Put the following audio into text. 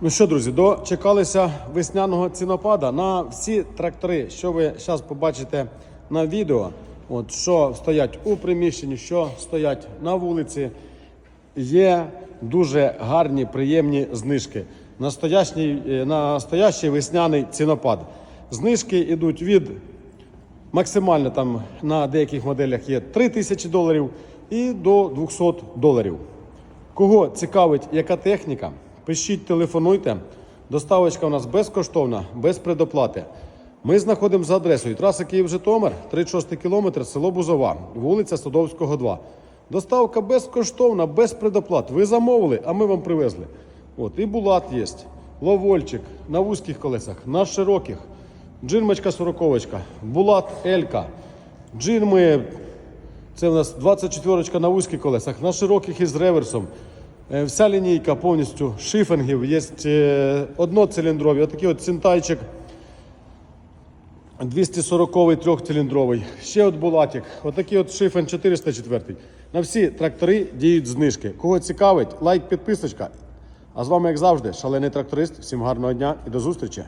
Ну що, друзі, дочекалися весняного цінопада на всі трактори, що ви зараз побачите на відео. От що стоять у приміщенні, що стоять на вулиці. Є дуже гарні, приємні знижки. Настоящий, е, настоящий весняний цінопад. Знижки йдуть від максимально там на деяких моделях є 3 тисячі доларів і до 200 доларів. Кого цікавить, яка техніка, пишіть, телефонуйте. Доставочка у нас безкоштовна, без предоплати. Ми знаходимо за адресою траса Київ-Житомир, 36 кілометр, село Бузова, вулиця Садовського, 2. Доставка безкоштовна, без предоплат. Ви замовили, а ми вам привезли. От, і булат є, ловольчик на вузьких колесах, на широких, джинмочка сороковочка, булат Елька, джинми це у нас 24 на вузьких колесах, на широких із реверсом. Е, Вся лінійка повністю шифингів, є е, одноциліндрові, отакий от синтайчик 240-й трьохциліндровий. Ще от булатик, отакий от шифен 404. На всі трактори діють знижки. Кого цікавить, лайк, підписочка. А з вами, як завжди, шалений тракторист. Всім гарного дня і до зустрічі!